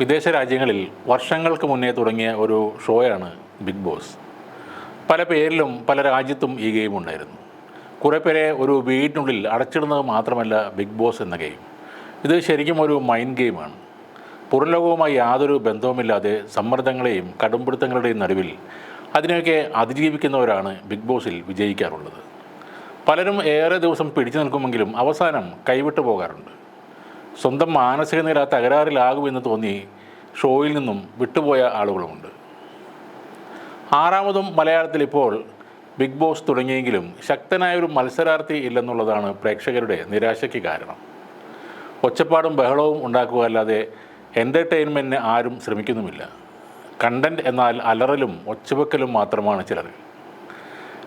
വിദേശ രാജ്യങ്ങളിൽ വർഷങ്ങൾക്ക് മുന്നേ തുടങ്ങിയ ഒരു ഷോയാണ് ബിഗ് ബോസ്. പല പേരിലും പല രാജ്യത്തും ഈ ഗെയിം ഉണ്ടായിരുന്നു. കുറേ പേരെ ഒരു വീടിനുള്ളിൽ അടച്ചിടുന്നത് മാത്രമല്ല ബിഗ് ബോസ് എന്ന ഗെയിം. ഇത് ശരിക്കും ഒരു മൈൻഡ് ഗെയിമാണ്. പുറംലോകവുമായി യാതൊരു ബന്ധവുമില്ലാതെ സമ്മർദ്ദങ്ങളെയും കടുംപിടുത്തങ്ങളുടെയും നടുവിൽ അതിനെയൊക്കെ അതിജീവിക്കുന്നവരാണ് ബിഗ് ബോസിൽ വിജയിക്കാറുള്ളത്. പലരും ഏറെ ദിവസം പിടിച്ചു നിൽക്കുമെങ്കിലും അവസാനം കൈവിട്ടു പോകാറുണ്ട്. സ്വന്തം മാനസിക നില തകരാറിലാകുമെന്ന് തോന്നി ഷോയിൽ നിന്നും വിട്ടുപോയ ആളുകളുമുണ്ട്. ആറാമതും മലയാളത്തിൽ ഇപ്പോൾ ബിഗ് ബോസ് തുടങ്ങിയെങ്കിലും ശക്തനായ ഒരു മത്സരാർത്ഥി ഇല്ലെന്നുള്ളതാണ് പ്രേക്ഷകരുടെ നിരാശയ്ക്ക് കാരണം. ഒച്ചപ്പാടും ബഹളവും ഉണ്ടാക്കുക അല്ലാതെ എന്റർടൈൻമെന്റിന് ആരും ശ്രമിക്കുന്നുമില്ല. കണ്ടന്റ് എന്നാൽ അലറലും ഒച്ചവെക്കലും മാത്രമാണ് ചിലർ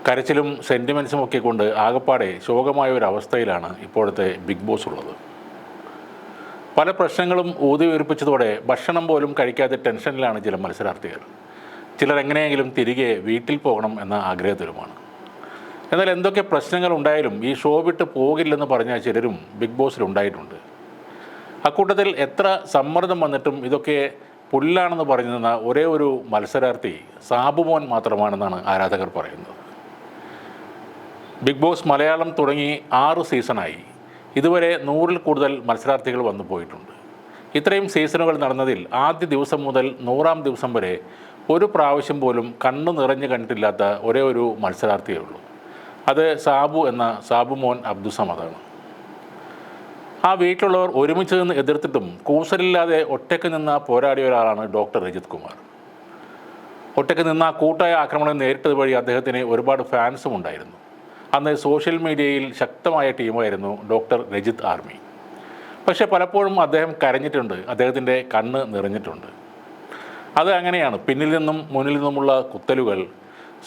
കരച്ചിലും സെന്റിമെൻസും ഒക്കെ കൊണ്ട് ആകപ്പാടെ ശോകമായ ഒരു അവസ്ഥയിലാണ് ഇപ്പോഴത്തെ ബിഗ് ബോസ് ഉള്ളത്. പല പ്രശ്നങ്ങളും ഊതി ഉയർപ്പിച്ചതോടെ ഭക്ഷണം പോലും കഴിക്കാതെ ടെൻഷനിലാണ് ചില മത്സരാർത്ഥികൾ. ചിലർ എങ്ങനെയെങ്കിലും തിരികെ വീട്ടിൽ പോകണം എന്ന ആഗ്രഹത്തിലുമാണ്. എന്നാൽ എന്തൊക്കെ പ്രശ്നങ്ങൾ ഉണ്ടായാലും ഈ ഷോ വിട്ട് പോകില്ലെന്ന് പറഞ്ഞ ചിലരും ബിഗ് ബോസിൽ ഉണ്ടായിട്ടുണ്ട്. അക്കൂട്ടത്തിൽ എത്ര സമ്മർദ്ദം വന്നിട്ടും ഇതൊക്കെ പുല്ലാണെന്ന് പറഞ്ഞു നിന്ന ഒരേ ഒരു മത്സരാർത്ഥി സാബുമോൻ മാത്രമാണെന്നാണ് ആരാധകർ പറയുന്നത്. ബിഗ് ബോസ് മലയാളം തുടങ്ങി ആറ് സീസണായി. ഇതുവരെ നൂറിൽ കൂടുതൽ മത്സരാർത്ഥികൾ വന്നു പോയിട്ടുണ്ട്. ഇത്രയും സീസണുകൾ നടന്നതിൽ ആദ്യ ദിവസം മുതൽ നൂറാം ദിവസം വരെ ഒരു പ്രാവശ്യം പോലും കണ്ണു നിറഞ്ഞു കണ്ടിട്ടില്ലാത്ത ഒരേ ഒരു മത്സരാർത്ഥിയേ ഉള്ളൂ. അത് സാബു എന്ന സാബു മോൻ അബ്ദുസമദാണ് ആ വീട്ടിലുള്ളവർ ഒരുമിച്ച് നിന്ന് എതിർത്തിട്ടും കൂസലില്ലാതെ ഒറ്റയ്ക്ക് നിന്ന പോരാടിയ ഒരാളാണ് ഡോക്ടർ രജിത് കുമാർ. ഒറ്റയ്ക്ക് നിന്ന കൂട്ടായ ആക്രമണം നേരിട്ടത് വഴി അദ്ദേഹത്തിന് ഒരുപാട് ഫാൻസും ഉണ്ടായിരുന്നു. അന്ന് സോഷ്യൽ മീഡിയയിൽ ശക്തമായ ടീമായിരുന്നു ഡോക്ടർ രജിത് ആർമി. പക്ഷേ പലപ്പോഴും അദ്ദേഹം കരഞ്ഞിട്ടുണ്ട് അദ്ദേഹത്തിന്റെ കണ്ണ് നിറഞ്ഞിട്ടുണ്ട്. അത് അങ്ങനെയാണ്. പിന്നിൽ നിന്നും മുന്നിൽ നിന്നുമുള്ള കുത്തലുകൾ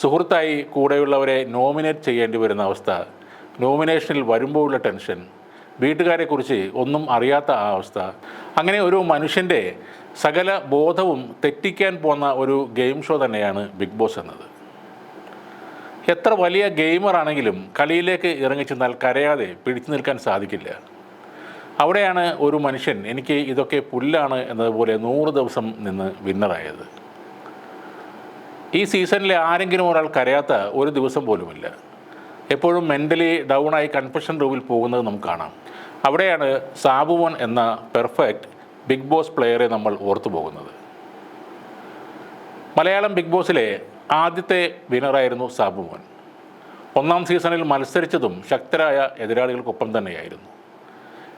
സുഹൃത്തായി കൂടെയുള്ളവരെ നോമിനേറ്റ് ചെയ്യേണ്ടി വരുന്ന അവസ്ഥ നോമിനേഷനിൽ വരുമ്പോഴുള്ള ടെൻഷൻ വീട്ടുകാരെക്കുറിച്ച് ഒന്നും അറിയാത്ത ആ അവസ്ഥ. അങ്ങനെ ഒരു മനുഷ്യന്റെ സകല ബോധവും തെറ്റിക്കാൻ പോന്ന ഒരു ഗെയിം ഷോ തന്നെയാണ് ബിഗ് ബോസ് എന്നത്. എത്ര വലിയ ഗെയിമർ ആണെങ്കിലും കളിയിലേക്ക് ഇറങ്ങിച്ചെന്നാൽ കരയാതെ പിടിച്ചു നിൽക്കാൻ സാധിക്കില്ല. അവിടെയാണ് ഒരു മനുഷ്യൻ എനിക്ക് ഇതൊക്കെ പുല്ലാണ് എന്നതുപോലെ നൂറ് ദിവസം നിന്ന് വിന്നറായത്. ഈ സീസണിലെ ആരെങ്കിലും ഒരാൾ കരയാത്ത ഒരു ദിവസം പോലുമില്ല. എപ്പോഴും മെന്റലി ഡൗൺ ആയി കൺഫഷൻ റൂമിൽ പോകുന്നത് നമുക്ക് കാണാം. അവിടെയാണ് സാബുവൻ എന്ന പെർഫെക്റ്റ് ബിഗ് ബോസ് പ്ലെയറെ നമ്മൾ ഓർത്തു പോകുന്നത് മലയാളം ബിഗ് ബോസിലെ ആദ്യത്തെ വിനറായിരുന്നു സാബുമോൻ ഒന്നാം സീസണിൽ മത്സരിച്ചതും ശക്തരായ എതിരാളികൾക്കൊപ്പം തന്നെയായിരുന്നു.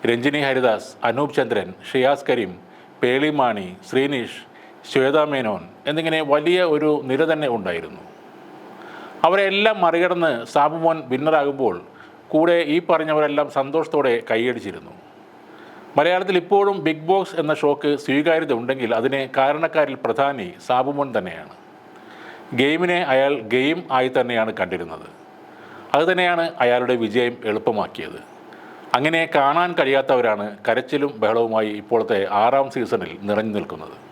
രഞ്ജിനി ഹരിദാസ് അനൂപ് ചന്ദ്രൻ ഷിയാസ് കരീം പേളിമാണി ശ്രീനീഷ് ശ്വേത മേനോൻ എന്നിങ്ങനെ വലിയ ഒരു നിര തന്നെ ഉണ്ടായിരുന്നു. അവരെല്ലാം മറികടന്ന് സാബുമോൻ വിന്നറാകുമ്പോൾ കൂടെ ഈ പറഞ്ഞവരെല്ലാം സന്തോഷത്തോടെ കൈയടിച്ചിരുന്നു. മലയാളത്തിൽ ഇപ്പോഴും ബിഗ് ബോസ് എന്ന ഷോക്ക് സ്വീകാര്യത ഉണ്ടെങ്കിൽ അതിന് കാരണക്കാരിൽ പ്രധാനി സാബുമോൻ തന്നെയാണ്. ഗെയിമിനെ അയാൾ ഗെയിം ആയി തന്നെയാണ് കണ്ടിരുന്നത്. അതുതന്നെയാണ് അയാളുടെ വിജയം എളുപ്പമാക്കിയത്. അങ്ങനെ കാണാൻ കഴിയാത്തവരാണ് കരച്ചിലും ബഹളവുമായി ഇപ്പോഴത്തെ ആറാം സീസണിൽ നിറഞ്ഞു നിൽക്കുന്നത്.